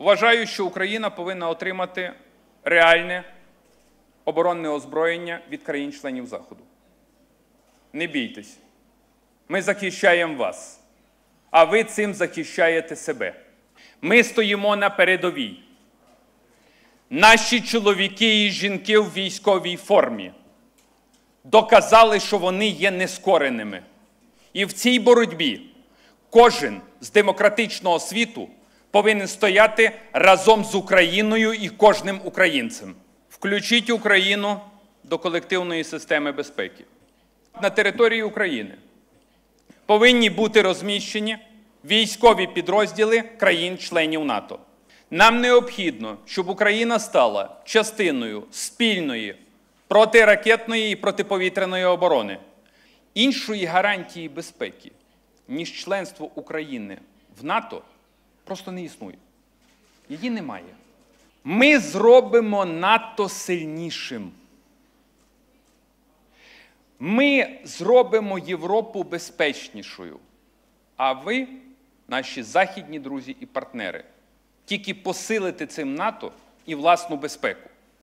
Вважаю, що Україна повинна отримати реальне оборонне озброєння від країн-членів Заходу. Не бійтесь. Ми захищаємо вас, а ви цим захищаєте себе. Ми стоїмо на передовій. Наші чоловіки і жінки в військовій формі доказали, що вони є нескореними. І в цій боротьбі кожен з демократичного світу повинен стояти разом з Україною і кожним українцем. Включіть Україну до колективної системи безпеки. На території України повинні бути розміщені військові підрозділи країн-членів НАТО. Нам необхідно, щоб Україна стала частиною спільної протиракетної і протиповітряної оборони. Іншої гарантії безпеки, ніж членство України в НАТО, просто не існує. Її немає. Ми зробимо НАТО сильнішим. Ми зробимо Європу безпечнішою. А ви, наші західні друзі і партнери, тільки посилите цим НАТО і власну безпеку.